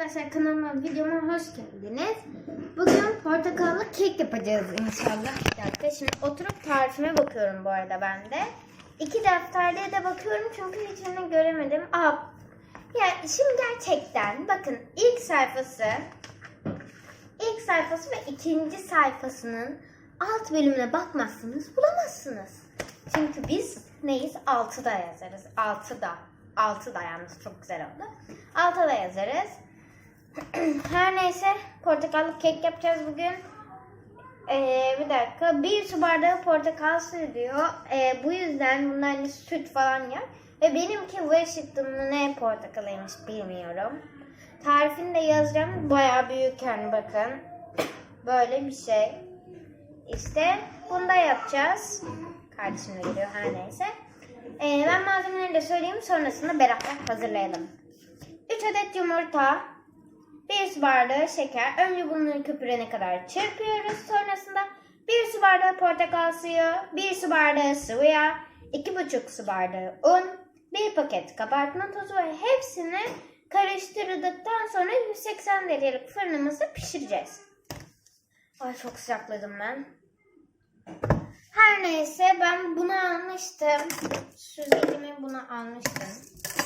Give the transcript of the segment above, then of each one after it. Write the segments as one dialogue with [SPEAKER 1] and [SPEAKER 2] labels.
[SPEAKER 1] arkadaşlar kanalıma videoma hoş geldiniz. Bugün portakallı kek yapacağız inşallah. Bir dakika şimdi oturup tarifime bakıyorum bu arada ben de. İki defterliğe de bakıyorum çünkü hiçbirini göremedim. Aa, yani şimdi gerçekten bakın ilk sayfası ilk sayfası ve ikinci sayfasının alt bölümüne bakmazsınız bulamazsınız. Çünkü biz neyiz? Altıda yazarız. Altıda. Altıda yalnız çok güzel oldu. Altıda yazarız. Her neyse portakallı kek yapacağız bugün. Ee, bir dakika. Bir su bardağı portakal suyu diyor. Ee, bu yüzden bunlar hani süt falan yer. Ve benimki Washington'ın ne portakalıymış bilmiyorum. Tarifini de yazacağım. Bayağı büyük yani bakın. Böyle bir şey. İşte bunu da yapacağız. Kardeşim de geliyor her neyse. Ee, ben malzemeleri de söyleyeyim sonrasında beraber hazırlayalım. 3 adet yumurta, 1 su bardağı şeker. Önce bunları köpürene kadar çırpıyoruz. Sonrasında 1 su bardağı portakal suyu, 1 su bardağı sıvı yağ, 2,5 su bardağı un, 1 paket kabartma tozu ve hepsini karıştırdıktan sonra 180 derecelik fırınımızda pişireceğiz. Ay çok sıcakladım ben. Her neyse ben bunu almıştım. Süzgecimi bunu almıştım.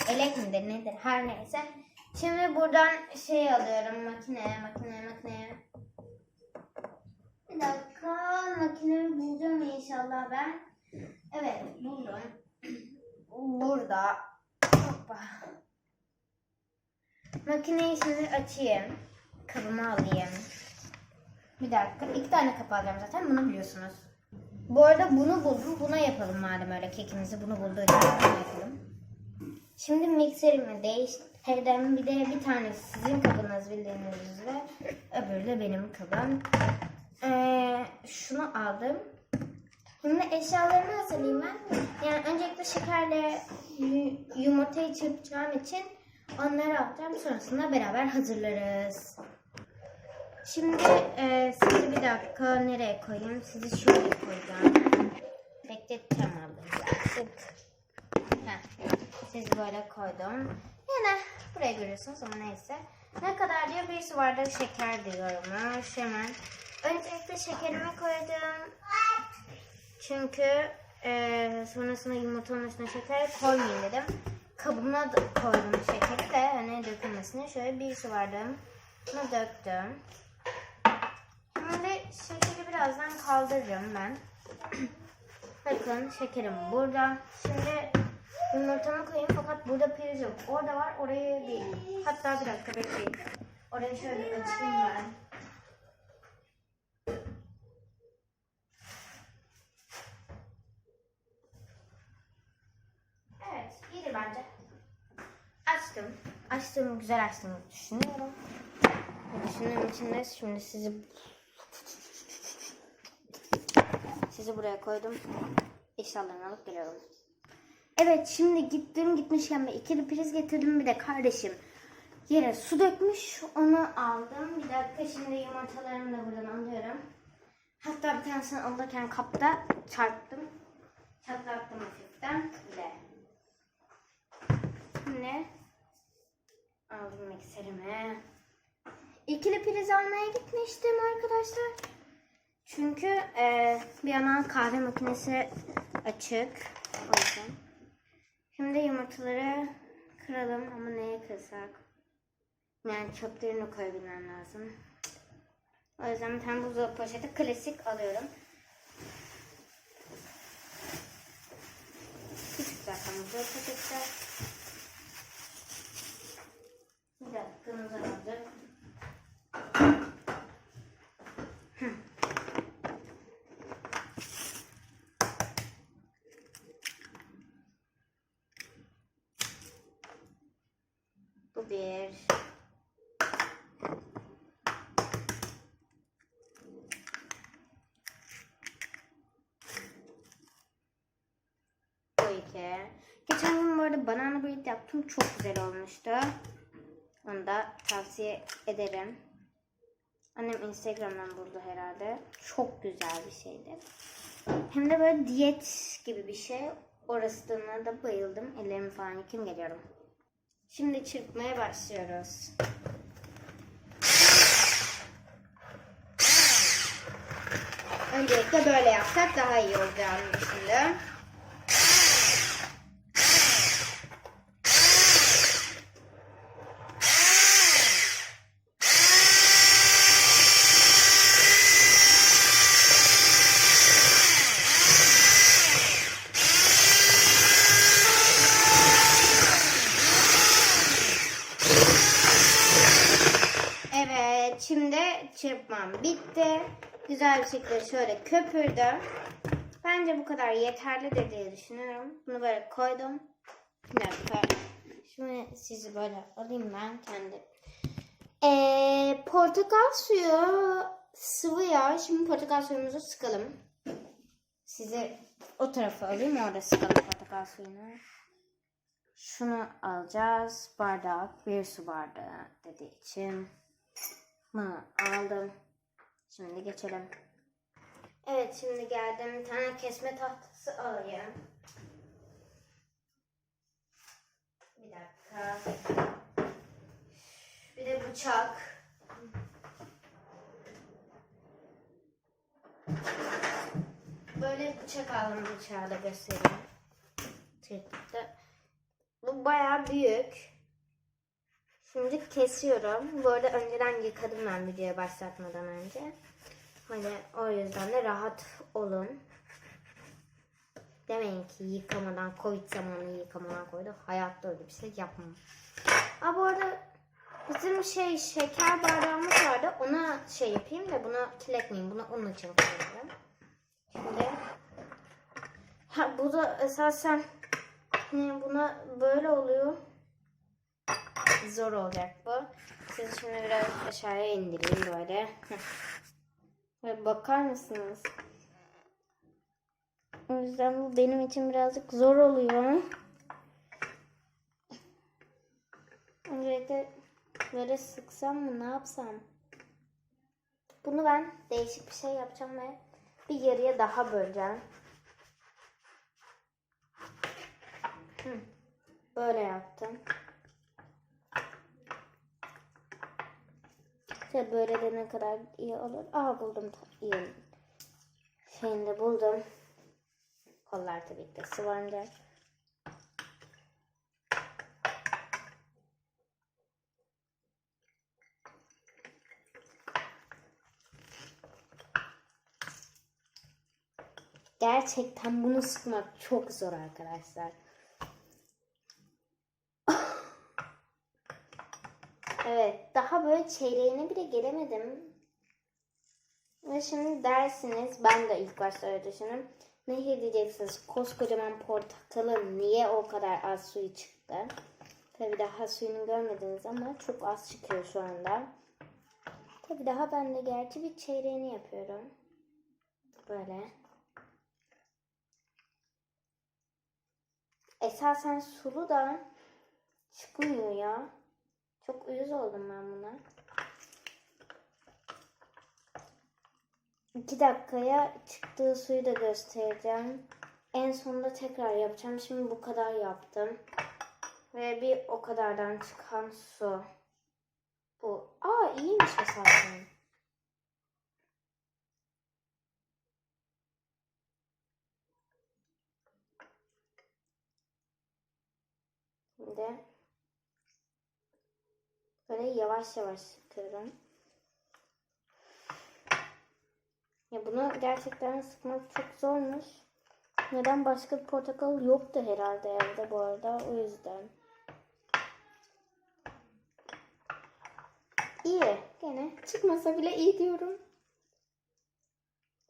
[SPEAKER 1] Elek midir nedir her neyse. Şimdi buradan şey alıyorum makineye makineye makineye. Bir dakika makinemi bulacağım inşallah ben. Evet buldum. Burada. Hoppa. Makineyi şimdi açayım. Kabımı alayım. Bir dakika. iki tane kapı alacağım zaten. Bunu biliyorsunuz. Bu arada bunu buldum. Buna yapalım madem öyle kekimizi. Bunu bulduğu için yapalım. Şimdi mikserimi değiştirdim. Bir de bir tanesi sizin kabınız bildiğiniz üzere. Öbürü de benim kabım. Ee, şunu aldım. Şimdi eşyalarını hazırlayayım ben. Yani öncelikle şekerle yu- yumurtayı çırpacağım için onları atacağım. Sonrasında beraber hazırlarız. Şimdi e, sizi bir dakika nereye koyayım? Sizi şöyle koyacağım. Bekleteceğim. Heh, Sizi böyle koydum. Yine buraya görüyorsunuz ama neyse. Ne kadar diyor? Bir su bardak şeker diyormuş. Hemen. Öncelikle şekerimi koydum. Çünkü e, sonrasında yumurtanın üstüne şeker koymayayım dedim. Kabıma koydum şekeri de hani dökülmesine. Şöyle bir su bardağımı döktüm. Şimdi şekeri birazdan kaldıracağım ben. Bakın şekerim burada. Şimdi yumurtamı koyayım fakat burada priz yok. Orada var oraya değil. Hatta bir dakika bekleyin. Orayı şöyle açayım ben. Evet, iyidir bence. Açtım. Açtım, güzel açtım düşünüyorum. Düşündüğüm için de şimdi sizi sizi buraya koydum. Eşyalarını alıp geliyorum. Evet şimdi gittim gitmişken bir ikili priz getirdim bir de kardeşim yere su dökmüş onu aldım. Bir dakika şimdi yumurtalarımı da buradan alıyorum. Hatta bir tanesini alırken kapta çarptım. Çatlattım hafiften bile. Şimdi aldım mikserimi. İkili priz almaya gitmiştim arkadaşlar. Çünkü e, bir yandan kahve makinesi açık. O yüzden. Şimdi yumurtaları kıralım ama neye kırsak? Yani çöplerini koyabilmem lazım. O yüzden bir tane buzdolabı poşeti klasik alıyorum. Küçük zaten buzdolabı poşeti. Bir dakikamızı aldık. Bu yaptım. Çok güzel olmuştu. Onu da tavsiye ederim. Annem Instagram'dan buldu herhalde. Çok güzel bir şeydi. Hem de böyle diyet gibi bir şey. Orasına da bayıldım. Ellerimi falan yıkayım geliyorum. Şimdi çırpmaya başlıyoruz. Öncelikle böyle yapsak daha iyi olacağını düşündüm. Evet, şimdi çırpmam bitti. Güzel bir şekilde şöyle köpürdüm. Bence bu kadar yeterlidir diye düşünüyorum. Bunu böyle koydum. Bir dakika. Şimdi sizi böyle alayım ben kendi. Ee, portakal suyu sıvı yağ. Şimdi portakal suyumuzu sıkalım. Sizi o tarafa alayım orada sıkalım portakal suyunu. Şunu alacağız. Bardak, bir su bardağı dediği için. Bunu aldım. Şimdi geçelim. Evet şimdi geldim. Bir tane kesme tahtası alayım. Bir dakika. Bir de bıçak. Böyle bıçak aldım bıçağı da göstereyim. Bu bayağı büyük. Şimdi kesiyorum. Bu arada önceden yıkadım ben videoya başlatmadan önce. Hani o yüzden de rahat olun. Demeyin ki yıkamadan, Covid zamanı yıkamadan koydu. Hayatta öyle bir şey yapmam. Aa bu arada bizim şey şeker bardağımız vardı. Ona şey yapayım da buna kilitmeyeyim. Buna onun için koyacağım. Şimdi ha, bu da esasen hani buna böyle oluyor zor olacak bu. Sizi şimdi biraz aşağıya indireyim böyle. Ve bakar mısınız? O yüzden bu benim için birazcık zor oluyor. Öncelikle böyle sıksam mı ne yapsam? Bunu ben değişik bir şey yapacağım ve bir yarıya daha böleceğim. Böyle yaptım. İşte böyle ne kadar iyi olur. Aa buldum iyi. Şeyini de buldum. Kollar tabii ki de sıvanacak. Gerçekten bunu sıkmak çok zor arkadaşlar. Evet, daha böyle çeyreğine bile gelemedim. Ve şimdi dersiniz, ben de ilk başta öyle düşündüm. Ne diyeceksiniz? Koskocaman portakalın niye o kadar az suyu çıktı? Tabii daha suyunu görmediniz ama çok az çıkıyor şu anda. Tabii daha ben de gerçi bir çeyreğini yapıyorum. Böyle. Esasen sulu da çıkmıyor ya. Çok uyuz oldum ben buna. İki dakikaya çıktığı suyu da göstereceğim. En sonunda tekrar yapacağım. Şimdi bu kadar yaptım. Ve bir o kadardan çıkan su. Bu. Aa iyiymiş esasen. Şimdi Böyle yavaş yavaş sıkıyorum. Ya bunu gerçekten sıkmak çok zormuş. Neden başka bir portakal yoktu herhalde evde bu arada o yüzden. İyi gene çıkmasa bile iyi diyorum.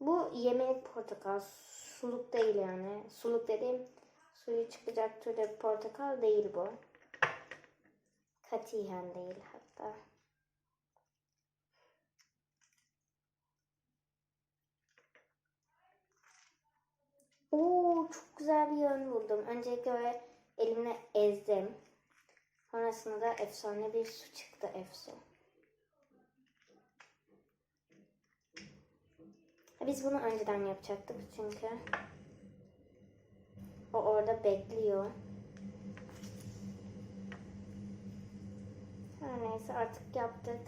[SPEAKER 1] Bu yemeği portakal suluk değil yani. Suluk dediğim suyu çıkacak türde portakal değil bu. Katiyen değil hatta. Oo çok güzel bir yön buldum. Öncelikle böyle elimle ezdim. Sonrasında da efsane bir su çıktı efsu. Biz bunu önceden yapacaktık çünkü o orada bekliyor. Her neyse artık yaptık.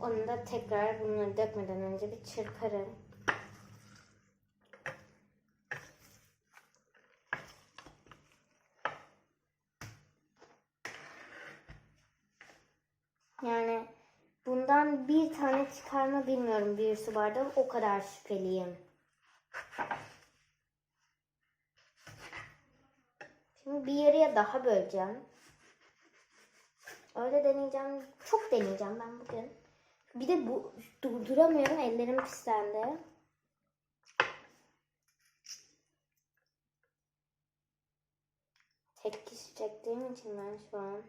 [SPEAKER 1] Onu da tekrar bunları dökmeden önce bir çırparım. Yani bundan bir tane çıkarma bilmiyorum bir su bardağı. O kadar şüpheliyim. Şimdi bir yarıya daha böleceğim. Öyle deneyeceğim. Çok deneyeceğim ben bugün. Bir de bu durduramıyorum. Ellerim pislendi. Tek kişi çektiğim için ben şu an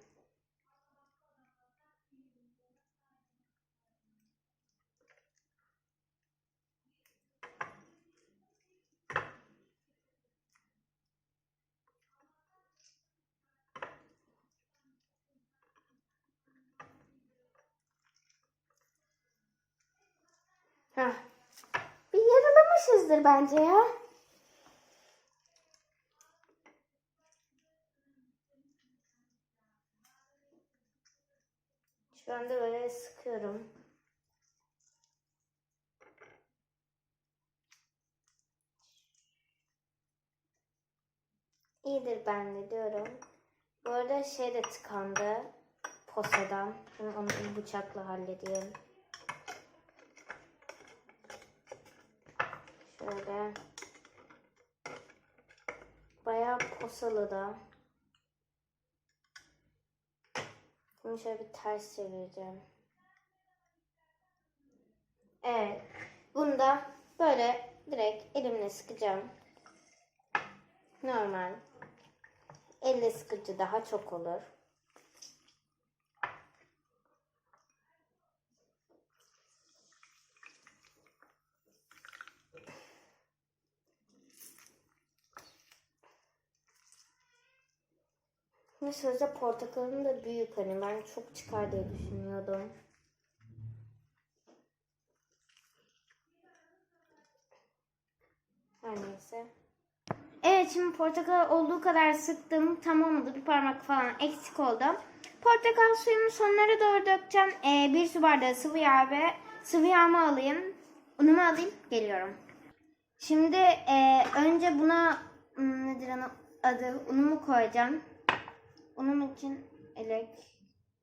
[SPEAKER 1] Heh. Bir yarılamışızdır bence ya. Şu anda böyle sıkıyorum. İyidir ben de diyorum. Bu arada şey de tıkandı. Posadan. Şimdi onu bıçakla halledeyim. Şöyle. Bayağı posalı da. Bunu şöyle bir ters çevireceğim. Evet. Bunu da böyle direkt elimle sıkacağım. Normal. Elle sıkıcı daha çok olur. Ve sözde portakalım da büyük hani ben çok çıkar diye düşünüyordum. Her neyse. Evet şimdi portakal olduğu kadar sıktım. Tam olmadı. Bir parmak falan eksik oldu. Portakal suyumu sonlara doğru dökeceğim. Ee, bir su bardağı sıvı yağ ve sıvı yağımı alayım. Unumu alayım. Geliyorum. Şimdi e, önce buna hmm, nedir adı? Unumu koyacağım. Unum için elek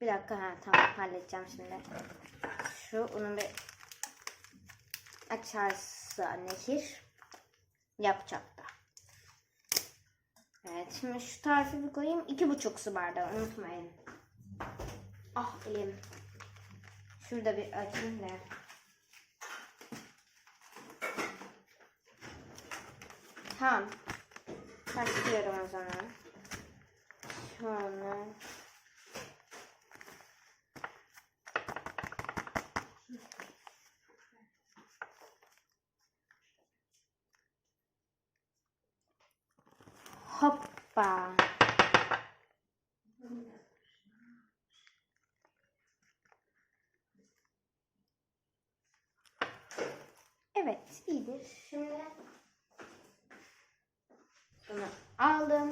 [SPEAKER 1] bir dakika ha tamam halledeceğim şimdi. Şu unu bir açarsa nehir yapacak da. Evet şimdi şu tarifi bir koyayım. iki buçuk su bardağı unutmayın. Ah elim. Şurada bir açayım da. Tamam. Başlıyorum o zaman. Şöyle. Hoppa. Evet, iyidir. Şimdi bunu aldım.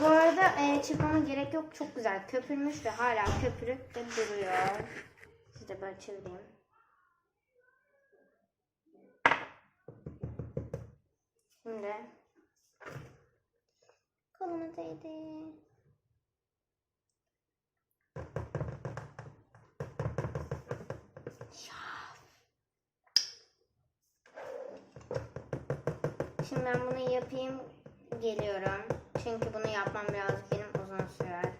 [SPEAKER 1] Bu arada e, çırpmama gerek yok. Çok güzel köpürmüş ve hala köpürüp de duruyor. Size böyle çevireyim. Şimdi koluma değdi. Şimdi ben bunu yapayım geliyorum. Çünkü bunu yapmam biraz sürer.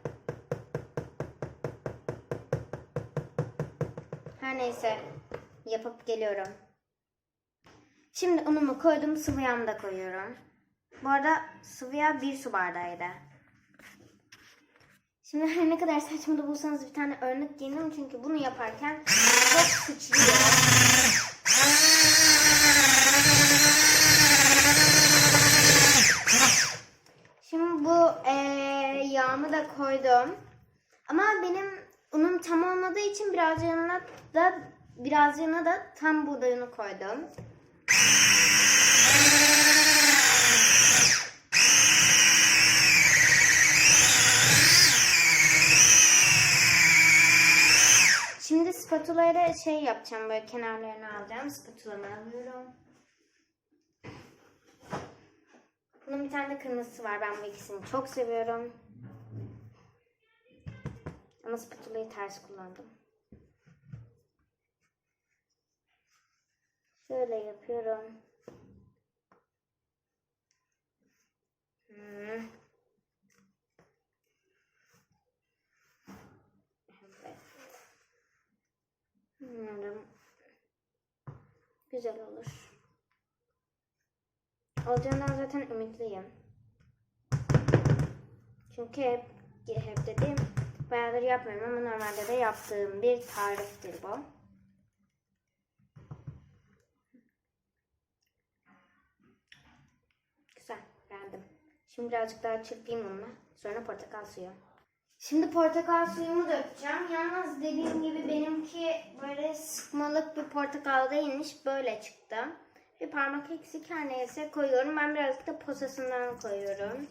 [SPEAKER 1] Her neyse yapıp geliyorum. Şimdi unumu koydum sıvı da koyuyorum. Bu arada sıvı yağ bir su bardağıydı. Şimdi her ne kadar saçma da bulsanız bir tane örnek giyinirim çünkü bunu yaparken çok sıçrıyor. Şimdi bu yağımı da koydum. Ama benim unum tam olmadığı için biraz yanına da biraz yanına da tam buğdayını koydum. Şimdi spatulayla şey yapacağım. Böyle kenarlarını alacağım. Spatulamı alıyorum. Bunun bir tane de kırmızısı var. Ben bu ikisini çok seviyorum. Ama spatulayı ters kullandım. Şöyle yapıyorum. Hmm. Umarım güzel olur. Olacağından zaten ümitliyim. Çünkü hep, hep dediğim bayağıdır yapmıyorum ama normalde de yaptığım bir tariftir bu. Güzel, beğendim. Şimdi birazcık daha çırpayım onunla. Sonra portakal suyu. Şimdi portakal suyumu dökeceğim. Yalnız dediğim gibi benimki böyle sıkmalık bir portakal değilmiş. Böyle çıktı. Bir parmak eksik her neyse koyuyorum. Ben birazcık da posasından koyuyorum.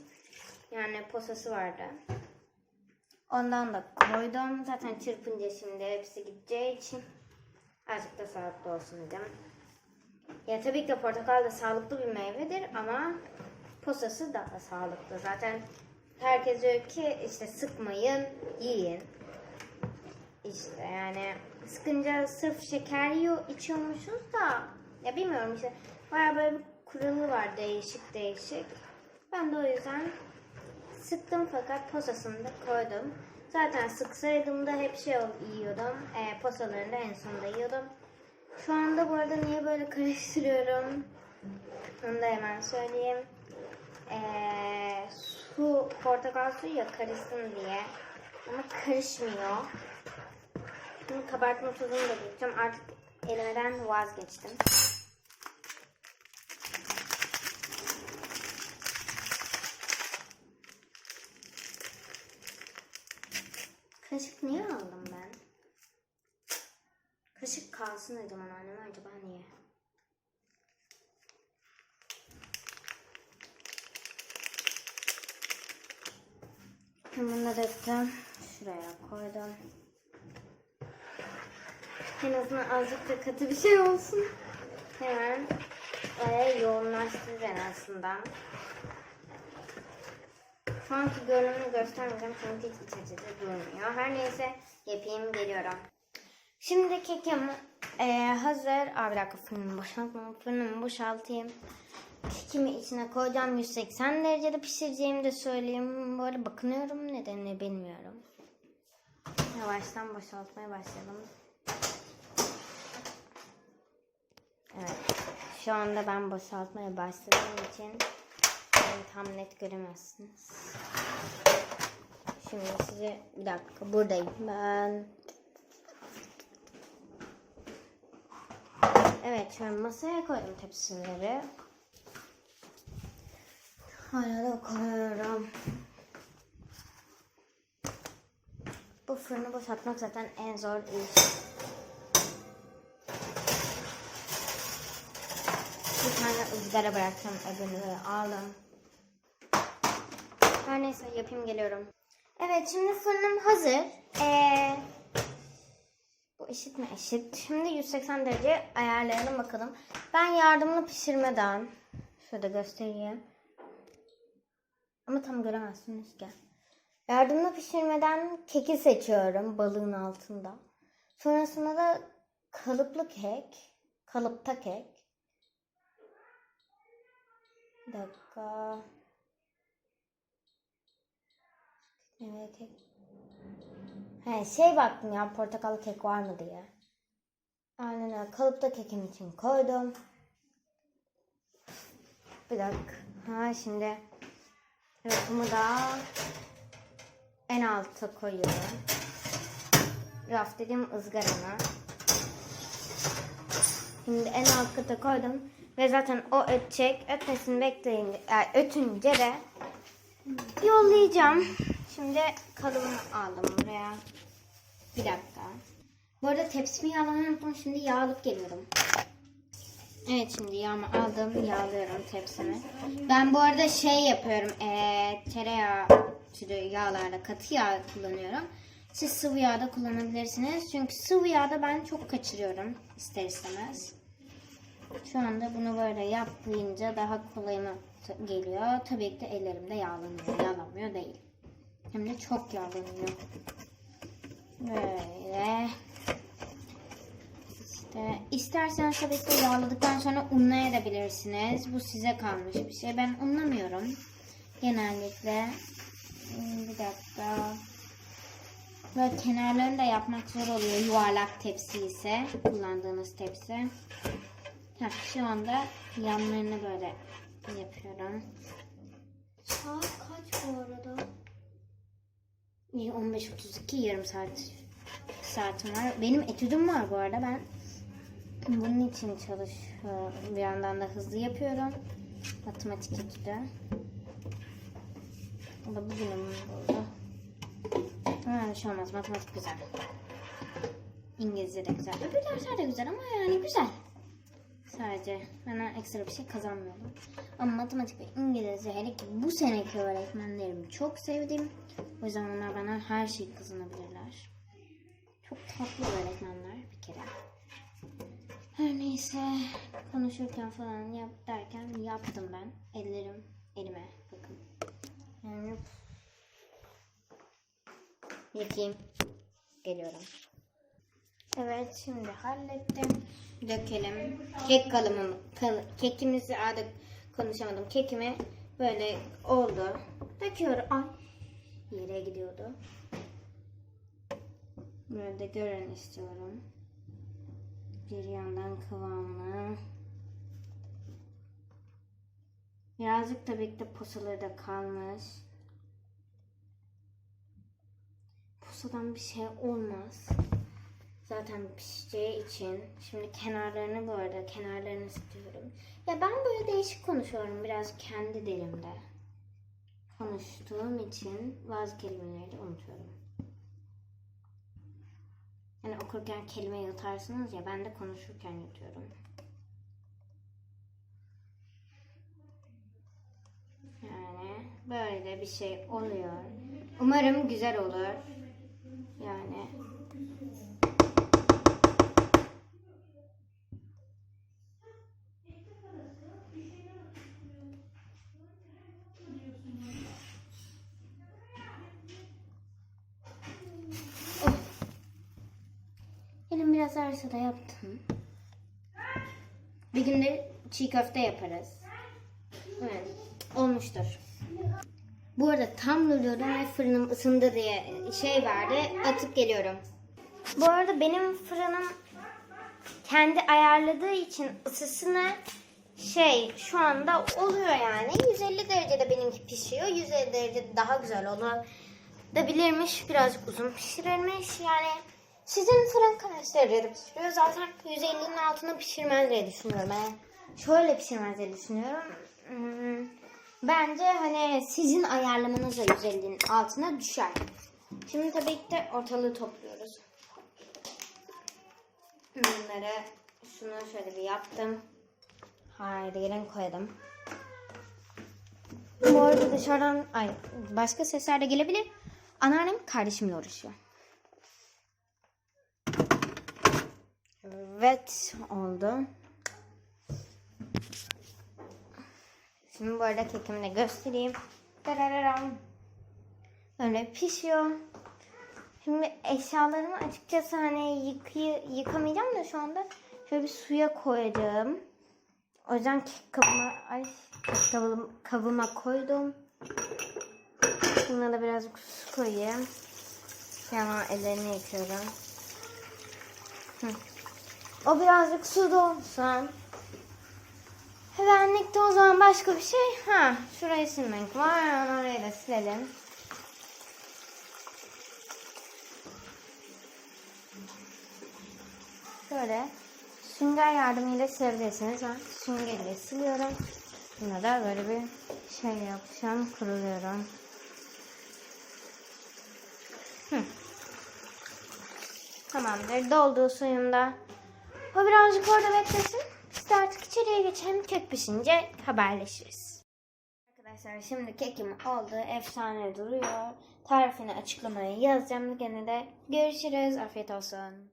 [SPEAKER 1] Yani posası vardı. Ondan da koydum. Zaten çırpınca şimdi hepsi gideceği için azıcık da sağlıklı olsun dedim. Ya tabii ki portakal da sağlıklı bir meyvedir ama posası daha sağlıklı. Zaten herkes diyor ki işte sıkmayın, yiyin. İşte yani sıkınca sırf şeker yiyor, içiyormuşuz da ya bilmiyorum işte baya böyle bir kuralı var değişik değişik. Ben de o yüzden sıktım fakat posasını da koydum. Zaten sıksaydım da hep şey yiyordum. E, posalarını da en sonunda yiyordum. Şu anda bu arada niye böyle karıştırıyorum? Onu da hemen söyleyeyim. Ee, su, portakal suyu ya karışsın diye. Ama karışmıyor. Şimdi kabartma tozunu da dökeceğim. Artık elemeden vazgeçtim. Kaşık niye aldım ben? Kaşık kalsın dedim anneanneme acaba niye? Da döktüm. Şuraya koydum. En azından azıcık da katı bir şey olsun. Hemen oraya yoğunlaştırır en azından. Şu anki görünümünü göstermeyeceğim çünkü hiç iç açıcı durmuyor. Her neyse yapayım geliyorum. Şimdi kekim eee, hazır. Aa, bir dakika fırınımı boşaltmam. Fırınımı boşaltayım. Kekimi içine koyacağım. 180 derecede pişireceğimi de söyleyeyim. Böyle bakınıyorum nedenini bilmiyorum. Yavaştan boşaltmaya başlayalım. Evet. Şu anda ben boşaltmaya başladığım için beni tam net göremezsiniz. Şimdi size bir dakika buradayım ben. Evet şöyle masaya koydum tepsileri. Hala da koyuyorum. Bu fırını boşaltmak zaten en zor iş. Bir tane ızgara bıraktım öbürünü aldım. Her neyse yapayım geliyorum. Evet şimdi fırınım hazır. Ee, bu eşit mi eşit? Şimdi 180 derece ayarlayalım bakalım. Ben yardımlı pişirmeden şurada göstereyim. Ama tam göremezsiniz ki. Yardımlı pişirmeden keki seçiyorum balığın altında. Sonrasında da kalıplı kek. Kalıpta kek. Bir dakika. Evet. He şey baktım ya portakallı kek var mı diye. Aynen öyle. Kalıpta kekim için koydum. Bir dakika. Ha şimdi rafımı da en alta koyuyorum. Raf dediğim ızgarana. Şimdi en alt kata koydum. Ve zaten o ötecek. Ötmesini bekleyince, yani ötünce de yollayacağım. Şimdi kalıbımı aldım buraya. Bir dakika. Bu arada tepsimi yağlamayı unuttum. Şimdi yağ alıp geliyorum. Evet şimdi yağımı aldım. Yağlıyorum tepsimi. Ben bu arada şey yapıyorum. Eee tereyağı türü yağlarla katı yağ kullanıyorum. Siz sıvı yağ da kullanabilirsiniz. Çünkü sıvı yağda ben çok kaçırıyorum ister istemez. Şu anda bunu böyle yapınca daha kolayıma geliyor. Tabii ki de ellerimde yağlanıyor. Yağlanmıyor değil. Hem de çok yağlanıyor. Böyle. İşte isterseniz tabii ki yağladıktan sonra unlayabilirsiniz. Bu size kalmış bir şey. Ben unlamıyorum. Genellikle. Hmm, Bir dakika. Böyle kenarlarını da yapmak zor oluyor. Yuvarlak tepsi ise kullandığınız tepsi. Heh, şu anda yanlarını böyle yapıyorum. Saat kaç bu arada? İyi, 15.32 yarım saat saatim var. Benim etüdüm var bu arada. Ben bunun için çalışıyorum. Bir yandan da hızlı yapıyorum. Matematik etüdü. O da bugünüm burada. Ha, şey olmaz. Matematik güzel. İngilizce de güzel. Öbür dersler de güzel ama yani güzel. Sadece bana ekstra bir şey kazanmıyordum. Ama matematik ve İngilizce hele ki bu seneki öğretmenlerimi çok sevdim. O yüzden onlar bana her şeyi kazanabilirler. Çok tatlı öğretmenler bir kere. Her neyse konuşurken falan yap derken yaptım ben. Ellerim elime bakın. Yani yıkayayım. Geliyorum. Evet şimdi hallettim. Dökelim. Kek kalımı, kal, kekimizi adı konuşamadım. Kekimi böyle oldu. Döküyorum. Ay yere gidiyordu. Böyle de görün istiyorum. Bir yandan kıvamlı. Birazcık tabii ki de posaları da kalmış. Posadan bir şey olmaz. Zaten pişeceği için. Şimdi kenarlarını bu arada kenarlarını sıkıyorum. Ya ben böyle değişik konuşuyorum biraz kendi dilimde. Konuştuğum için bazı kelimeleri de unutuyorum. Yani okurken kelime yutarsınız ya ben de konuşurken yutuyorum. Yani böyle bir şey oluyor. Umarım güzel olur. Yani Oh. Elim biraz ağrısa da yaptım. Bir gün de çiğ köfte yaparız. Evet, olmuştur. Bu arada tam duruyordum ve fırınım ısındı diye şey verdi. Atıp geliyorum. Bu arada benim fırınım kendi ayarladığı için ısısını şey şu anda oluyor yani. 150 derecede benimki pişiyor. 150 derecede daha güzel olur. Da bilirmiş birazcık uzun pişirilmiş. Yani sizin fırın kaç derecede pişiriyor? Zaten 150'nin altında pişirmez diye düşünüyorum. Yani şöyle pişirmez diye düşünüyorum. Hmm, Bence hani sizin ayarlamanızla 150'nin altına düşer. Şimdi tabii ki de ortalığı topluyoruz. Bunları şunu şöyle bir yaptım. Haydi gelin koyalım. Bu arada dışarıdan ay başka sesler de gelebilir. Anneannem kardeşimle uğraşıyor. Evet oldu. Şimdi bu arada kekimi de göstereyim. Darararam. Böyle pişiyor. Şimdi eşyalarımı açıkçası hani yıkayı, yıkamayacağım da şu anda şöyle bir suya koyacağım. O yüzden kek kabıma, ay, kek kabım, kabıma koydum. Buna da birazcık su koyayım. Sonra ellerimi yıkıyorum. Hı. O birazcık su dolsun. Benlikte o zaman başka bir şey. Ha, şurayı silmek var. Onu orayı da silelim. Şöyle sünger yardımıyla silebilirsiniz. Ben süngerle siliyorum. Buna da böyle bir şey yapacağım. Kuruluyorum. Hı. Tamamdır. Dolduğu suyumda. O birazcık orada beklesin. Biz de artık içeriye geçelim. Kek pişince haberleşiriz. Arkadaşlar şimdi kekim oldu. Efsane duruyor. tarifini açıklamaya yazacağım. Gene de görüşürüz. Afiyet olsun.